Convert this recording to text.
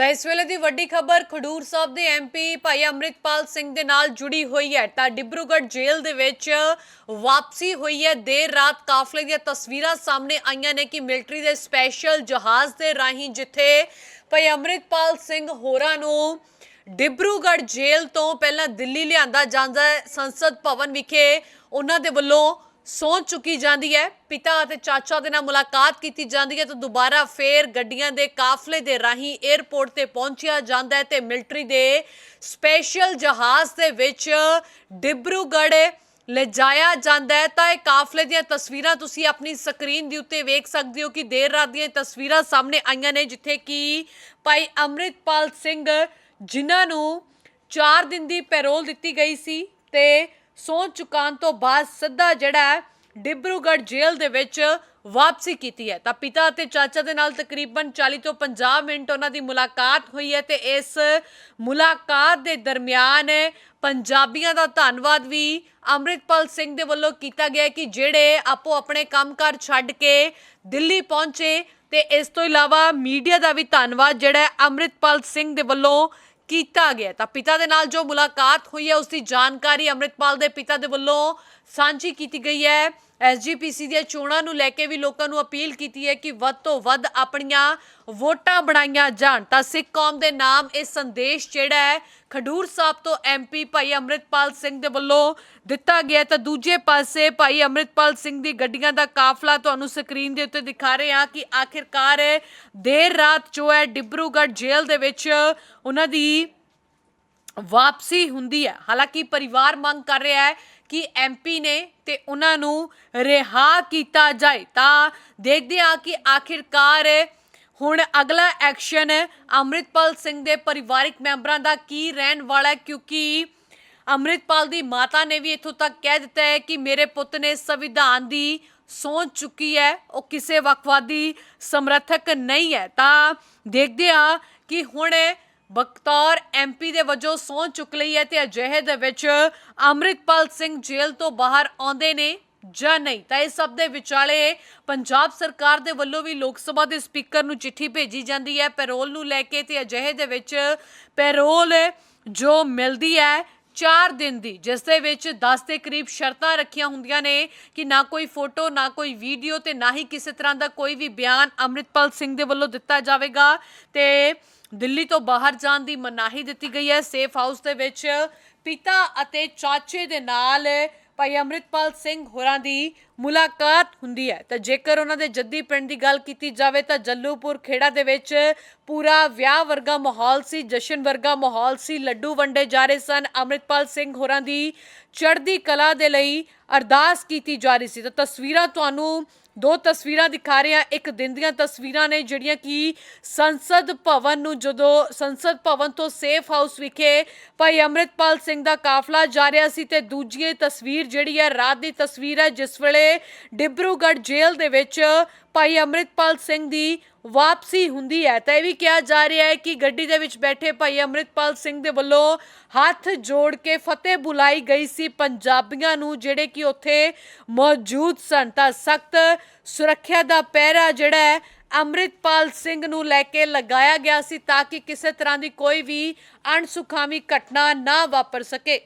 ਤਾਂ ਇਸ ਵੇਲੇ ਦੀ ਵੱਡੀ ਖਬਰ ਖਡੂਰ ਸਾਹਿਬ ਦੇ ਐਮਪੀ ਭਾਈ ਅੰਮ੍ਰਿਤਪਾਲ ਸਿੰਘ ਦੇ ਨਾਲ ਜੁੜੀ ਹੋਈ ਹੈ। ਤਾਂ ਡਿਬਰੂਗੜ੍ਹ ਜੇਲ੍ਹ ਦੇ ਵਿੱਚ ਵਾਪਸੀ ਹੋਈ ਹੈ। ਦੇਰ ਰਾਤ ਕਾਫਲੇ ਦੀਆਂ ਤਸਵੀਰਾਂ ਸਾਹਮਣੇ ਆਈਆਂ ਨੇ ਕਿ ਮਿਲਟਰੀ ਦੇ ਸਪੈਸ਼ਲ ਜਹਾਜ਼ ਦੇ ਰਾਹੀਂ ਜਿੱਥੇ ਭਾਈ ਅੰਮ੍ਰਿਤਪਾਲ ਸਿੰਘ ਹੋਰਾਂ ਨੂੰ ਡਿਬਰੂਗੜ੍ਹ ਜੇਲ੍ਹ ਤੋਂ ਪਹਿਲਾਂ ਦਿੱਲੀ ਲਿਆਂਦਾ ਜਾਂਦਾ ਸੰਸਦ ਭਵਨ ਵਿਖੇ ਉਹਨਾਂ ਦੇ ਵੱਲੋਂ ਸਹੁੰ ਚੁੱਕੀ ਜਾਂਦੀ ਹੈ, ਪਿਤਾ ਅਤੇ ਚਾਚਾ ਦੇ ਨਾਲ ਮੁਲਾਕਾਤ ਕੀਤੀ ਜਾਂਦੀ ਹੈ ਤਾਂ ਦੁਬਾਰਾ ਫੇਰ ਗੱਡੀਆਂ ਦੇ ਕਾਫਲੇ ਦੇ ਰਾਹੀਂ 에ਅਰਪੋਰਟ ਤੇ ਪਹੁੰਚਿਆ ਜਾਂਦਾ ਹੈ ਤੇ ਮਿਲਟਰੀ ਦੇ ਸਪੈਸ਼ਲ ਜਹਾਜ਼ ਦੇ ਵਿੱਚ ਡਿਬਰੂਗੜ੍ਹ ਲਿਜਾਇਆ ਜਾਂਦਾ ਹੈ। ਤਾਂ ਇਹ ਕਾਫਲੇ ਦੀਆਂ ਤਸਵੀਰਾਂ ਤੁਸੀਂ ਆਪਣੀ ਸਕਰੀਨ ਦੇ ਉੱਤੇ ਵੇਖ ਸਕਦੇ ਹੋ ਕਿ ਦੇਰ ਰਾਤ ਦੀਆਂ ਇਹ ਤਸਵੀਰਾਂ ਸਾਹਮਣੇ ਆਈਆਂ ਨੇ, ਜਿੱਥੇ ਕਿ ਭਾਈ ਅੰਮ੍ਰਿਤਪਾਲ ਸਿੰਘ, ਜਿਨ੍ਹਾਂ ਨੂੰ 4 ਦਿਨ ਦੀ ਪੈਰੋਲ ਦਿੱਤੀ ਗਈ ਸੀ ਤੇ ਸੌਂ ਚੁਕਾਉਣ ਤੋਂ ਬਾਅਦ ਸਿੱਧਾ ਜਿਹੜਾ ਡਿਬਰੂਗੜ੍ਹ ਜੇਲ੍ਹ ਦੇ ਵਿੱਚ ਵਾਪਸੀ ਕੀਤੀ ਹੈ। ਤਾਂ ਪਿਤਾ ਅਤੇ ਚਾਚਾ ਦੇ ਨਾਲ ਤਕਰੀਬਨ 40 ਤੋਂ 50 ਮਿੰਟ ਉਹਨਾਂ ਦੀ ਮੁਲਾਕਾਤ ਹੋਈ ਹੈ ਤੇ ਇਸ ਮੁਲਾਕਾਤ ਦੇ ਦਰਮਿਆਨ ਪੰਜਾਬੀਆਂ ਦਾ ਧੰਨਵਾਦ ਵੀ ਅੰਮ੍ਰਿਤਪਾਲ ਸਿੰਘ ਦੇ ਵੱਲੋਂ ਕੀਤਾ ਗਿਆ ਕਿ ਜਿਹੜੇ ਆਪੋ ਆਪਣੇ ਕੰਮਕਾਰ ਛੱਡ ਕੇ ਦਿੱਲੀ ਪਹੁੰਚੇ ਤੇ ਇਸ ਤੋਂ ਇਲਾਵਾ ਮੀਡੀਆ ਦਾ ਵੀ ਧੰਨਵਾਦ ਜਿਹੜਾ ਹੈ ਅੰਮ੍ਰਿਤਪਾਲ ਸਿੰਘ ਦੇ ਵੱਲੋਂ ਕੀਤਾ ਗਿਆ ਤਾਂ ਪਿਤਾ ਦੇ ਨਾਲ ਜੋ ਮੁਲਾਕਾਤ ਹੋਈ ਹੈ, ਉਸ ਦੀ ਜਾਣਕਾਰੀ ਅੰਮ੍ਰਿਤਪਾਲ ਦੇ ਪਿਤਾ ਦੇ ਵੱਲੋਂ ਸਾਂਝੀ ਕੀਤੀ ਗਈ ਹੈ। ਐਸਜੀਪੀਸੀ ਦੀਆਂ ਚੋਣਾਂ ਨੂੰ ਲੈ ਕੇ ਵੀ ਲੋਕਾਂ ਨੂੰ ਅਪੀਲ ਕੀਤੀ ਹੈ ਕਿ ਵੱਧ ਤੋਂ ਵੱਧ ਆਪਣੀਆਂ ਵੋਟਾਂ ਬਣਾਈਆਂ ਜਾਣ। ਤਾਂ ਸਿੱਖ ਕੌਮ ਦੇ ਨਾਮ ਇਹ ਸੰਦੇਸ਼ ਜਿਹੜਾ ਹੈ, ਖਡੂਰ ਸਾਹਿਬ ਤੋਂ ਐਮਪੀ ਭਾਈ ਅੰਮ੍ਰਿਤਪਾਲ ਸਿੰਘ ਦੇ ਵੱਲੋਂ ਦਿੱਤਾ ਗਿਆ ਤਾਂ ਦੂਜੇ ਪਾਸੇ ਭਾਈ ਅੰਮ੍ਰਿਤਪਾਲ ਸਿੰਘ ਦੀ ਗੱਡੀਆਂ ਦਾ ਕਾਫਲਾ ਤੁਹਾਨੂੰ ਸਕਰੀਨ ਦੇ ਉੱਤੇ ਦਿਖਾ ਰਹੇ ਹਾਂ ਕਿ ਆਖਿਰਕਾਰ ਦੇਰ ਰਾਤ ਜੋ ਹੈ, ਡਿਬਰੂਗੜ੍ਹ ਜੇਲ੍ਹ ਦੇ ਵਿੱਚ ਉਹਨਾਂ ਦੀ ਵਾਪਸੀ ਹੁੰਦੀ ਹੈ। ਹਾਲਾਂਕਿ ਪਰਿਵਾਰ ਮੰਗ ਕਰ ਰਿਹਾ ਹੈ ਕਿ ਐਮਪੀ ਨੇ ਤੇ ਉਹਨਾਂ ਨੂੰ ਰਿਹਾ ਕੀਤਾ ਜਾਏ। ਤਾਂ ਦੇਖਦੇ ਹਾਂ ਕਿ ਆਖਿਰਕਾਰ ਹੁਣ ਅਗਲਾ ਐਕਸ਼ਨ ਅੰਮ੍ਰਿਤਪਾਲ ਸਿੰਘ ਦੇ ਪਰਿਵਾਰਿਕ ਮੈਂਬਰਾਂ ਦਾ ਕੀ ਰਹਿਣ ਵਾਲਾ ਕਿਉਂਕਿ ਅੰਮ੍ਰਿਤਪਾਲ ਦੀ ਮਾਤਾ ਨੇ ਵੀ ਇੱਥੋਂ ਤੱਕ ਕਹਿ ਦਿੱਤਾ ਹੈ ਕਿ ਮੇਰੇ ਪੁੱਤ ਨੇ ਸੰਵਿਧਾਨ ਦੀ ਸੋਚ ਚੁੱਕੀ ਹੈ, ਉਹ ਕਿਸੇ ਵਕਵਾਦੀ ਸਮਰਥਕ ਨਹੀਂ ਹੈ। ਤਾਂ ਦੇਖਦੇ ਹਾਂ ਕਿ ਹੁਣ ਬਖਤੌਰ ਐਮਪੀ ਦੇ ਵਜੋਂ ਸਹੁੰ ਚੁੱਕ ਲਈ ਹੈ ਤੇ ਅਜਿਹੇ ਦੇ ਵਿੱਚ ਅੰਮ੍ਰਿਤਪਾਲ ਸਿੰਘ ਜੇਲ੍ਹ ਤੋਂ ਬਾਹਰ ਆਉਂਦੇ ਨੇ ਜਾਂ ਨਹੀਂ? ਤਾਂ ਇਹ ਸਭ ਦੇ ਵਿਚਾਲੇ ਪੰਜਾਬ ਸਰਕਾਰ ਦੇ ਵੱਲੋਂ ਵੀ ਲੋਕ ਸਭਾ ਦੇ ਸਪੀਕਰ ਨੂੰ ਚਿੱਠੀ ਭੇਜੀ ਜਾਂਦੀ ਹੈ। ਪੈਰੋਲ ਨੂੰ ਲੈ ਕੇ ਤੇ ਅਜਿਹੇ ਦੇ ਵਿੱਚ ਪੈਰੋਲ ਜੋ ਮਿਲਦੀ ਹੈ 4 ਦਿਨ ਦੀ, ਜਿਸ ਦੇ ਵਿੱਚ 10 ਦੇ ਕਰੀਬ ਸ਼ਰਤਾਂ ਰੱਖੀਆਂ ਹੁੰਦੀਆਂ ਨੇ ਕਿ ਨਾ ਕੋਈ ਫੋਟੋ, ਨਾ ਕੋਈ ਵੀਡੀਓ ਤੇ ਨਾ ਹੀ ਕਿਸੇ ਤਰ੍ਹਾਂ ਦਾ ਕੋਈ ਵੀ ਬਿਆਨ ਅੰਮ੍ਰਿਤਪਾਲ ਸਿੰਘ ਦੇ ਵੱਲੋਂ ਦਿੱਤਾ ਜਾਵੇਗਾ। ਤੇ ਦਿੱਲੀ ਤੋਂ ਬਾਹਰ ਜਾਣ ਦੀ ਮਨਾਹੀ ਦਿੱਤੀ ਗਈ ਹੈ। ਸੇਫ ਹਾਊਸ ਦੇ ਵਿੱਚ ਪਿਤਾ ਅਤੇ ਚਾਚੇ ਦੇ ਨਾਲ ਭਾਈ ਅੰਮ੍ਰਿਤਪਾਲ ਸਿੰਘ ਹੋਰਾਂ ਦੀ ਮੁਲਾਕਾਤ ਹੁੰਦੀ ਹੈ। ਤਾਂ ਜੇਕਰ ਉਹਨਾਂ ਦੇ ਜੱਦੀ ਪਿੰਡ ਦੀ ਗੱਲ ਕੀਤੀ ਜਾਵੇ ਤਾਂ ਜੱਲੂਪੁਰ ਖੇੜਾ ਦੇ ਵਿੱਚ ਪੂਰਾ ਵਿਆਹ ਵਰਗਾ ਮਾਹੌਲ ਸੀ, ਜਸ਼ਨ ਵਰਗਾ ਮਾਹੌਲ ਸੀ, ਲੱਡੂ ਵੰਡੇ ਜਾ ਰਹੇ ਸਨ। ਅੰਮ੍ਰਿਤਪਾਲ ਸਿੰਘ ਹੋਰਾਂ ਦੀ ਚੜ੍ਹਦੀ ਕਲਾ ਦੇ ਲਈ ਅਰਦਾਸ ਕੀਤੀ ਜਾ ਰਹੀ ਸੀ। ਤਾਂ ਤਸਵੀਰਾਂ ਤੁਹਾਨੂੰ, ਦੋ ਤਸਵੀਰਾਂ ਦਿਖਾ ਰਹੇ ਹਾਂ। ਇੱਕ ਦਿਨ ਦੀਆਂ ਤਸਵੀਰਾਂ ਨੇ ਜਿਹੜੀਆਂ ਕਿ ਸੰਸਦ ਭਵਨ ਨੂੰ ਜਦੋਂ, ਸੰਸਦ ਭਵਨ ਤੋਂ ਸੇਫ ਹਾਊਸ ਵਿਖੇ ਭਾਈ ਅੰਮ੍ਰਿਤਪਾਲ ਸਿੰਘ ਦਾ ਕਾਫਲਾ ਜਾ ਰਿਹਾ ਸੀ ਤੇ ਦੂਜੀ ਤਸਵੀਰ ਜਿਹੜੀ ਹੈ, ਰਾਤ ਦੀ ਤਸਵੀਰ ਹੈ, ਜਿਸ ਵੇਲੇ ਡਿਬਰੂਗੜ੍ਹ ਜੇਲ੍ਹ ਦੇ ਵਿੱਚ ਭਾਈ ਅੰਮ੍ਰਿਤਪਾਲ ਸਿੰਘ ਦੀ ਵਾਪਸੀ ਹੁੰਦੀ ਹੈ। ਤਾਂ ਇਹ ਵੀ ਕਿਹਾ ਜਾ ਰਿਹਾ ਹੈ ਕਿ ਗੱਡੀ ਦੇ ਵਿੱਚ ਬੈਠੇ ਭਾਈ ਅੰਮ੍ਰਿਤਪਾਲ ਸਿੰਘ ਦੇ ਵੱਲੋਂ ਹੱਥ ਜੋੜ ਕੇ ਫਤਿਹ ਬੁਲਾਈ ਗਈ ਸੀ ਪੰਜਾਬੀਆਂ ਨੂੰ, ਜਿਹੜੇ ਕਿ ਉੱਥੇ ਮੌਜੂਦ ਸਨ। ਤਾਂ ਸਖਤ ਸੁਰੱਖਿਆ ਦਾ ਪਹਿਰਾ ਜਿਹੜਾ ਹੈ ਅੰਮ੍ਰਿਤਪਾਲ ਸਿੰਘ ਨੂੰ ਲੈ ਕੇ ਲਗਾਇਆ ਗਿਆ ਸੀ ਤਾਂ ਕਿ ਕਿਸੇ ਤਰ੍ਹਾਂ ਦੀ ਕੋਈ ਵੀ ਅਣਸੁਖਾਵੀ ਘਟਨਾ ਨਾ ਵਾਪਰ ਸਕੇ।